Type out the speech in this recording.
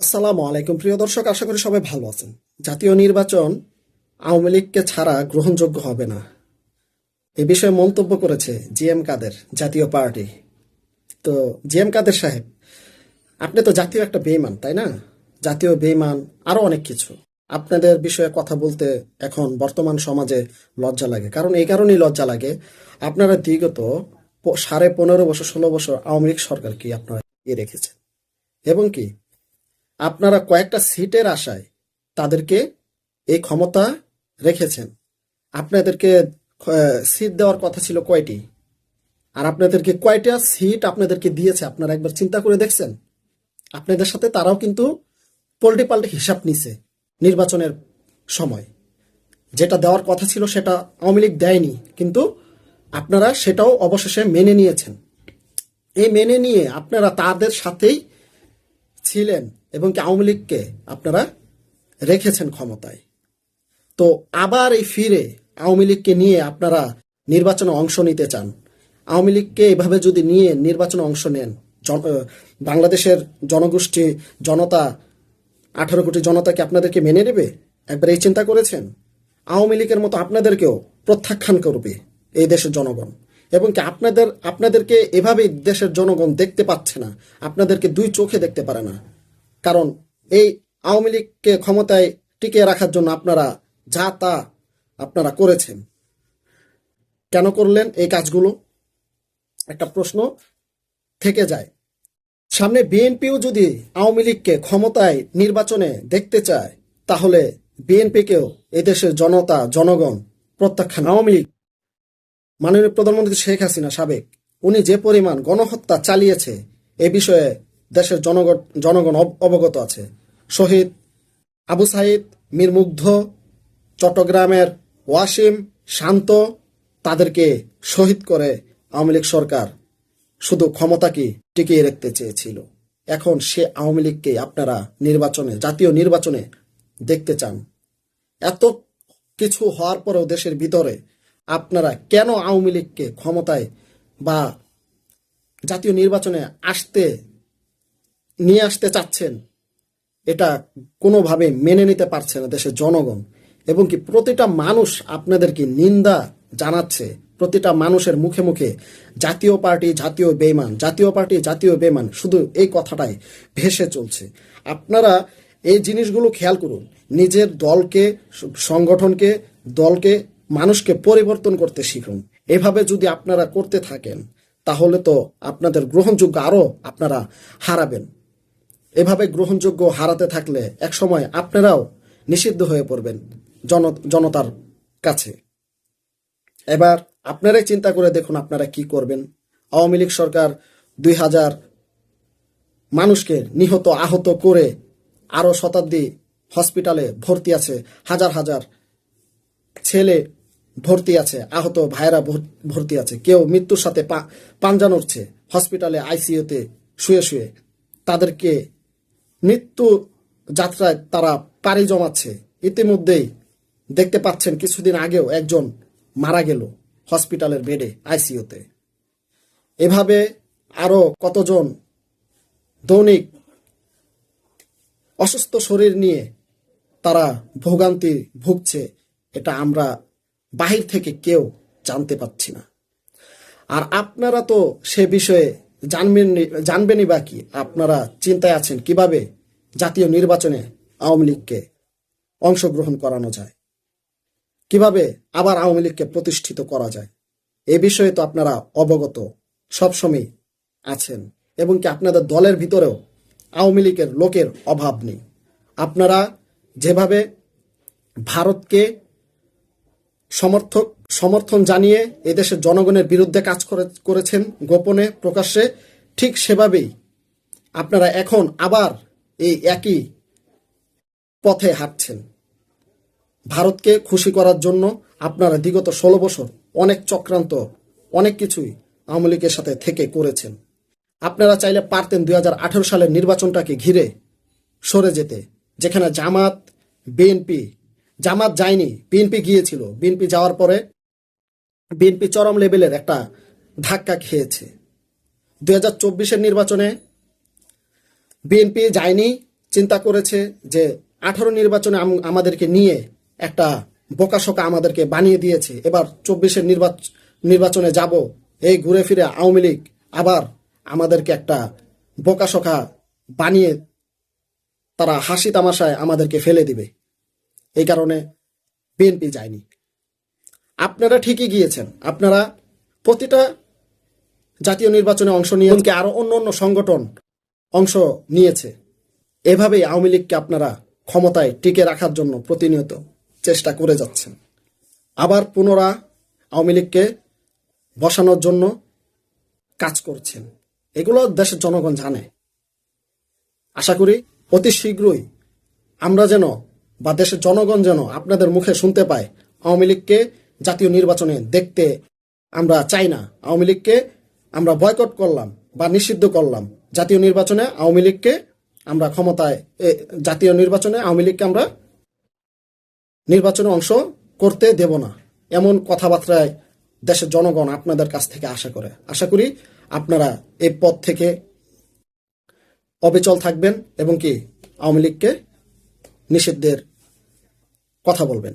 আসসালামু আলাইকুম। প্রিয় দর্শক, আশা করি সবাই ভালো আছেন। জাতীয় নির্বাচন আওয়ামী লীগকে ছাড়া গ্রহণযোগ্য হবে না। এ বিষয়ে মন্তব্য করেছে জি এম কাদের, জাতীয় পার্টি। তো জি এম কাদের সাহেব, আপনি তো জাতীয় একটা বেইমান, তাই না? জাতীয় বেইমান আরও অনেক কিছু। আপনাদের বিষয়ে কথা বলতে এখন বর্তমান সমাজে লজ্জা লাগে। কারণ এই কারণেই লজ্জা লাগে। আপনারা প- সাড়ে পনেরো বছর, ষোলো বছর আওয়ামী লীগ সরকারকে আপনারা এ রেখেছেন। এবং কি? আপনারা কয়েকটা সিটের আশায় তাদেরকে এই ক্ষমতা রেখেছেন। আপনাদেরকে সিট দেওয়ার কথা ছিল কয়টি? আর আপনাদেরকে কয়টা সিট আপনাদেরকে দিয়েছে, আপনারা একবার চিন্তা করে দেখছেন? আপনাদের সাথে তারাও কিন্তু পোল্টে পাল্টে হিসাব নিছে নির্বাচনের সময়। যেটা দেওয়ার কথা ছিল সেটা আওয়ামী লীগ দেয়নি, কিন্তু আপনারা সেটাও অবশেষে মেনে নিয়েছেন। এই মেনে নিয়ে আপনারা তাদের সাথেই ছিলেন। এবং কি আওয়ামী লীগকে আপনারা রেখেছেন ক্ষমতায়। তো আবার এই ফিরে আওয়ামী লীগকে নিয়ে আপনারা নির্বাচনে অংশ নিতে চান। আওয়ামী লীগকে এভাবে যদি নিয়ে নির্বাচনে অংশ নেন বাংলাদেশের জনগোষ্ঠী, জনতা, আঠারো কোটি জনতাকে আপনাদেরকে মেনে নেবে? একবার এই চিন্তা করেছেন? আওয়ামী লীগের মতো আপনাদেরকেও প্রত্যাখ্যান করবে এই দেশের জনগণ। এবং কি আপনাদের আপনাদেরকে এভাবেই দেশের জনগণ দেখতে পাচ্ছে না। আপনাদেরকে দুই চোখে দেখতে পারে না। কারণ এই আওয়ামী লীগকে ক্ষমতায় টিকিয়ে রাখার জন্য আপনারা যা তা আপনারা করেছেন। কেন করলেন এই কাজগুলো? একটা প্রশ্ন থেকে যায়। সামনে বিএনপিও যদি আওয়ামী লীগকে ক্ষমতায় নির্বাচনে দেখতে চায়, তাহলে বিএনপিকেও এদেশের জনতা, জনগণ প্রত্যাখ্যান। আওয়ামী লীগ, মাননীয় প্রধানমন্ত্রী শেখ হাসিনা সাবেক, উনি যে পরিমাণ গণহত্যা চালিয়েছে, এ বিষয়ে দেশের জনগণ জনগণ অব- অবগত আছে। শহীদ আবু সাইদ, মীর মুগ্ধ, চট্টগ্রামের ওয়াসিম শান্ত, তাদেরকে শহীদ করে আওয়ামী লীগ সরকার শুধু ক্ষমতাকে টিকিয়ে রাখতে চেয়েছিল? এখন সে আওয়ামী লীগকে আপনারা নির্বাচনে, জাতীয় নির্বাচনে দেখতে চান। এত কিছু হওয়ার পরেও দেশের ভিতরে আপনারা কেন আওয়ামী লীগকে ক্ষমতায় বা জাতীয় নির্বাচনে আসতে নিয়ে আসতে চাচ্ছেন, এটা কোনোভাবে মেনে নিতে পারছে না দেশের জনগণ। এবং কি প্রতিটা মানুষ আপনাদেরকে নিন্দা জানাচ্ছে, প্রতিটা মানুষের মুখে মুখে জাতীয় পার্টি, জাতীয় বেইমান, জাতীয় পার্টি, জাতীয় বেইমান, শুধু এই কথাটাই ভেসে চলছে। আপনারা এই জিনিসগুলো খেয়াল করুন, নিজের দলকে, সংগঠনকে, দলকে, মানুষকে পরিবর্তন করতে শিখুন। এভাবে যদি আপনারা করতে থাকেন, তাহলে তো আপনাদের গ্রহণযোগ্য আরও আপনারা হারাবেন। এভাবে গ্রহণযোগ্য হারাতে থাকলে একসময় আপনারাও নিষিদ্ধ হয়ে পড়বেন জন, জনতার কাছে। এবার আপনারাই চিন্তা করে দেখুন আপনারা কি করবেন। আওয়ামী লীগ সরকার দুই হাজার মানুষকে নিহত, আহত করে আরও শতাব্দী হসপিটালে ভর্তি আছে, হাজার হাজার ছেলে ভর্তি আছে, আহত ভাইরা ভর- ভর্তি আছে, কেউ মৃত্যুর সাথে পাঞ্জা নড়ছে, হসপিটালে আইসিইউতে শুয়ে শুয়ে। তাদেরকে মৃত্যু যাত্রায় তারা পাড়ি জমাচ্ছে। ইতিমধ্যেই দেখতে পাচ্ছেন কিছুদিন আগেও একজন মারা গেল হসপিটালের বেডে, আইসিইউতে। এভাবে আরও কতজন দৈনিক অসুস্থ শরীর নিয়ে তারা ভোগান্তি ভুগছে, এটা আমরা বাহির থেকে কেউ জানতে পাচ্ছি না। আর আপনারা তো সে বিষয়ে জানবেন জানবেনই বা কি? আপনারা চিন্তায় আছেন কীভাবে জাতীয় নির্বাচনে আওয়ামী লীগকে অংশগ্রহণ করানো যায়? কীভাবে আবার আওয়ামী লীগকে প্রতিষ্ঠিত করা যায়? এ বিষয়ে তো আপনারা অবগত সবসময় আছেন। এবং কি আপনাদের দলের ভিতরেও আওয়ামী লীগের লোকের অভাব নেই। আপনারা যেভাবে ভারতকে সমর্থক সমর্থন জানিয়ে এদেশের জনগণের বিরুদ্ধে কাজ করে- করেছেন গোপনে, প্রকাশ্যে, ঠিক সেভাবেই। আপনারা এখন আবার এই একই পথে হাঁটছেন। ভারতকে খুশি করার জন্য আপনারা বিগত ষোলো বছর অনেক চক্রান্ত, অনেক কিছুই আওয়ামী লীগের সাথে থেকে করেছেন। আপনারা চাইলে পারতেন দুই হাজার আঠেরো সালের নির্বাচনটাকে ঘিরে সরে যেতে, যেখানে জামাত, বিএনপি, জামাত যায়নি, বিএনপি গিয়েছিল। বিএনপি যাওয়ার পরে বিএনপি চরম লেভেলের একটা ধাক্কা খেয়েছে। দু হাজার চব্বিশের নির্বাচনে বিএনপি যায়নি, চিন্তা করেছে যে আঠারো নির্বাচনে আম- আমাদেরকে নিয়ে একটা বোকাশোকা আমাদেরকে বানিয়ে দিয়েছে। এবার চব্বিশের নির্বাচনে যাব, এই ঘুরে ফিরে আওয়ামী লীগ আবার আমাদেরকে একটা বোকাশোকা বানিয়ে তারা হাসি তামাশায় আমাদেরকে ফেলে দিবে। এই কারণে বিএনপি যায়নি। আপনারা ঠিকই গিয়েছেন। আপনারা প্রতিটা জাতীয় নির্বাচনে অংশ নিয়ে এমনকি আরও অন্য অন্য সংগঠন অংশ নিয়েছে। এভাবেই আওয়ামী লীগকে আপনারা ক্ষমতায় টিকে রাখার জন্য প্রতিনিয়ত চেষ্টা করে যাচ্ছেন। আবার পুনরা আওয়ামী লীগকে বসানোর জন্য কাজ করছেন। এগুলো দেশের জনগণ জানে। আশা করি অতি শীঘ্রই আমরা যেন বা দেশের জনগণ যেন আপনাদের মুখে শুনতে পায় আওয়ামী লীগকে জাতীয় নির্বাচনে দেখতে আমরা চাই না। আওয়ামী লীগকে আমরা বয়কট করলাম বা নিষিদ্ধ করলাম। জাতীয় নির্বাচনে আওয়ামী লীগকে আমরা ক্ষমতায় জাতীয় নির্বাচনে আওয়ামী লীগকে আমরা নির্বাচনে অংশ করতে দেব না। এমন কথাবার্তায় দেশের জনগণ আপনাদের কাছ থেকে আশা করে। আশা করি আপনারা এই পদ থেকে অবিচল থাকবেন এবং কি আওয়ামী লীগকে নিষিদ্ধের কথা বলবেন।